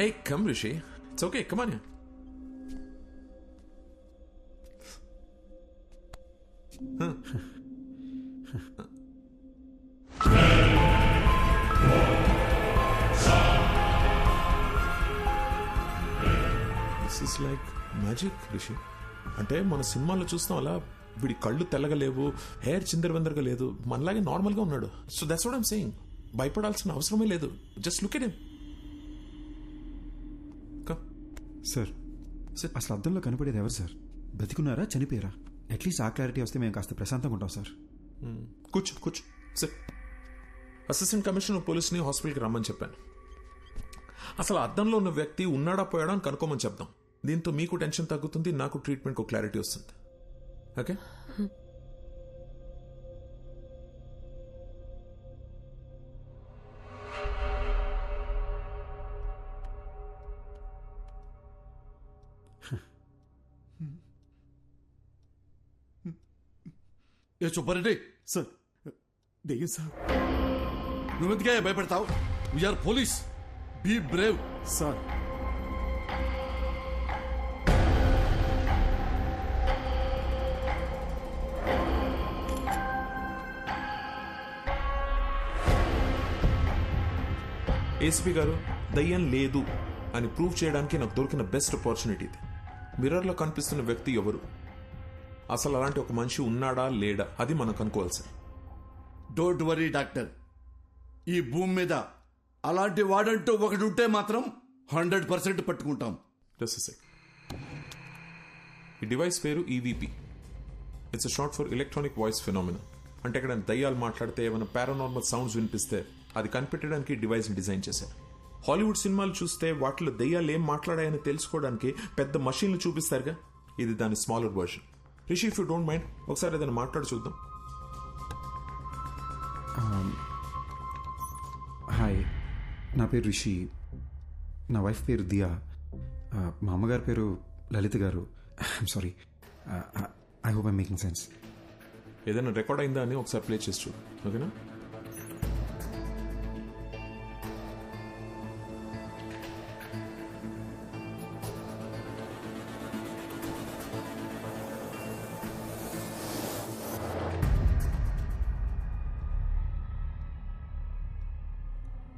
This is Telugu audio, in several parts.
A come Rishi it's okay come on this is like magic Rishi అంటే మన సినిమాల్లో చూస్తాం అలా వీడి కళ్ళు తెల్లగా లేవు హెయిర్ చిందరవందరగా లేదు మనలాగే నార్మల్గా ఉన్నాడు. So that's what I'm saying భయపడాల్సిన అవసరమే లేదు. Just look at him sir Sit. అసలు అద్దంలో కనపడేది ఎవరు సార్? బతికున్నారా చనిపోయారా? అట్లీస్ట్ ఆ క్లారిటీ వస్తే మేము కాస్త ప్రశాంతంగా ఉంటాం సార్. కూర్చో కూర్చో. సార్ అసిస్టెంట్ కమిషనర్ పోలీస్ని హాస్పిటల్కి రమ్మని చెప్పాను. అసలు అద్దంలో ఉన్న వ్యక్తి ఉన్నాడా పోయాడా అని కనుక్కోమని చెప్దాం. దీంతో మీకు టెన్షన్ తగ్గుతుంది నాకు ట్రీట్మెంట్కి క్లారిటీ వస్తుంది. ఓకే ఏ సుబ్బారెడ్డి సార్ దెయ్యం సార్ నువ్వెందుకే భయపడతావు we're police be brave sir ACP గారు దయ్యం లేదు అని ప్రూవ్ చేయడానికి నాకు దొరికిన బెస్ట్ ఆపర్చునిటీ ఇది. మిర్రర్లో కనిపిస్తున్న వ్యక్తి ఎవరు? అసలు అలాంటి ఒక మనిషి ఉన్నాడా లేడా? అది మనం కనుక్కోవాల్సి డోంట్ వరీ డాక్టర్ ఈ భూమి మీద అలాంటి వాడంటూ ఒకటి ఉంటే మాత్రం హండ్రెడ్ పర్సెంట్ పట్టుకుంటాం. ఈ డివైస్ పేరు EVP it's short for electronic voice phenomena అంటే ఇక్కడ దయ్యాలు మాట్లాడితే ఏమైనా పారానార్మల్ సౌండ్స్ వినిపిస్తే అది కనిపెట్టడానికి డివైస్ డిజైన్ చేశారు. హాలీవుడ్ సినిమాలు చూస్తే వాటిలో దయ్యాలు ఏం మాట్లాడాయని తెలుసుకోవడానికి పెద్ద మషీన్లు చూపిస్తారుగా? ఇది దాని smaller version Rishi if you don't mind ఒకసారి ఏదైనా మాట్లాడి చూద్దాం. హాయ్ నా పేరు రిషి. నా వైఫ్ పేరు దియా. మా అమ్మగారి పేరు లలిత గారు. I'm sorry I hope I making sense ఏదైనా రికార్డ్ అయిందా అని ఒకసారి ప్లే చేసి చూడు. ఓకేనా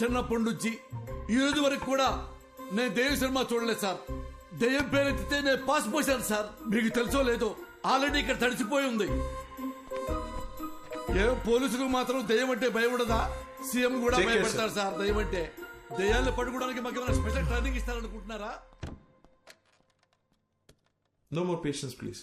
చిన్నప్పటి నుంచి ఈ రోజు వరకు కూడా నేను దెయ్యం సినిమా చూడలేదు సార్. దెయ్యం పేరెత్తితే నేను పాస్ పోసాను సార్. మీకు తెలుసో లేదో ఆల్రెడీ ఇక్కడ తడిసిపోయి ఉంది. ఏ పోలీసులకు మాత్రం దెయ్యం అంటే భయం ఉండదా? సీఎం కూడా భయపడతారు సార్ దెయ్యం అంటే. దెయ్యాన్ని పట్టుకోవడానికి మాకు ఏమైనా స్పెషల్ ట్రైనింగ్ ఇస్తారనుకుంటున్నారా? నో మోర్ పేషెన్స్ ప్లీజ్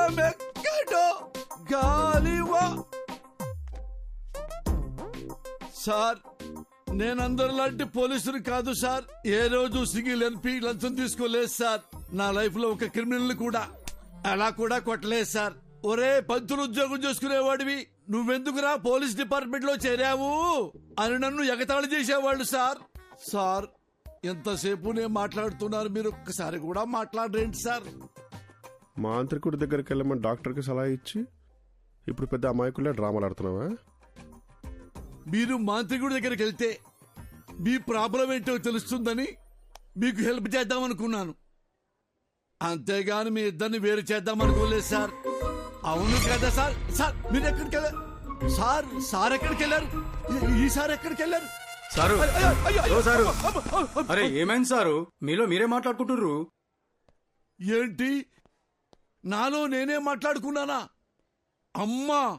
తీరమెక్కడో గాలివా. సార్ నేనందరిలాంటి పోలీసులు కాదు సార్. ఏ రోజు సింగిల్ ఎన్పి లంచం తీసుకోలేదు సార్. నా లైఫ్లో ఒక క్రిమినల్ కూడా అలా కూడా కొట్టలేదు సార్. ఒరే పంతులు ఉద్యోగం చేసుకునేవాడివి. నువ్వెందుకురా పోలీస్ డిపార్ట్మెంట్లో చేరావు? అని నన్ను ఎగతాళి చేసేవాళ్ళు సార్. సార్ ఎంతసేపు నేను మాట్లాడుతున్నారు మీరు? ఒక్కసారి కూడా మాట్లాడరేంటి సార్? మాంత్రికుడి దగ్గరికి వెళ్ళమని డాక్టర్కి సలహా ఇచ్చి ఇప్పుడు పెద్ద అమాయకులే డ్రామాలు ఆడుతున్నావా? మీరు మాంత్రికుడి దగ్గరికి వెళ్తే మీ ప్రాబ్లం ఏంటో తెలుస్తుందని మీకు హెల్ప్ చేద్దాం అనుకున్నాను అంతేగాని మీ ఇద్దరిని వేరు చేద్దాం అనుకోలేదు సార్. అవును కదా సార్? సార్ మీరు ఎక్కడికి వెళ్ళారు? సార్ సార్ ఎక్కడికి వెళ్ళారు? ఈ- సార్ ఎక్కడికి వెళ్ళారు? సారు. ఓ సారు. అరే ఏమైంది సారు? మీలో మీరే మాట్లాడుకుంటుర్రు? ఏంటి? నాలో నేనే మాట్లాడుకున్నానా? అమ్మా!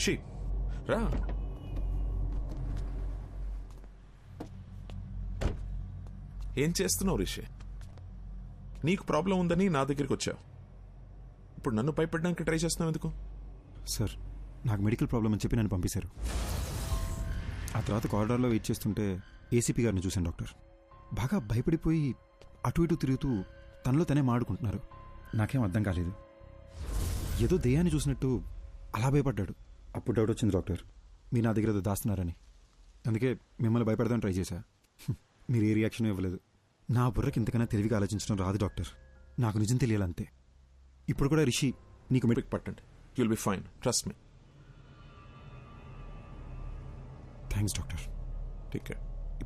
Rishi రా. ఏం చేస్తున్నావు రిషి? నీకు ప్రాబ్లం ఉందని నా దగ్గరికి వచ్చావు. ఇప్పుడు నన్ను భయపడడానికి ట్రై చేస్తున్నావు ఎందుకు? సార్ నాకు మెడికల్ ప్రాబ్లం అని చెప్పి నన్ను పంపించారు ఆ తర్వాత కారిడార్లో వెయిట్ చేస్తుంటే ఏసీపీ గారిని చూశాను డాక్టర్. బాగా భయపడిపోయి అటు ఇటు తిరుగుతూ తనలో తనే మాడుకుంటున్నారు. నాకేం అర్థం కాలేదు. ఏదో దెయ్యాన్ని చూసినట్టు అలా భయపడ్డాడు. అప్పుడు డౌట్ వచ్చింది డాక్టర్. మీరు నా దగ్గర దాస్తున్నారని. అందుకే మిమ్మల్ని భయపెడదామని ట్రై చేశా. మీరు ఏ రియాక్షన్ ఇవ్వలేదు. నా బుర్రకి ఇంతకన్నా తెలివిగా ఆలోచించడం రాదు డాక్టర్. నాకు నిజం తెలియాలంతే. ఇప్పుడు కూడా రిషి నీకు మెడి పిక్ పట్టండి. You'll be fine trust me thanks doctor. Take care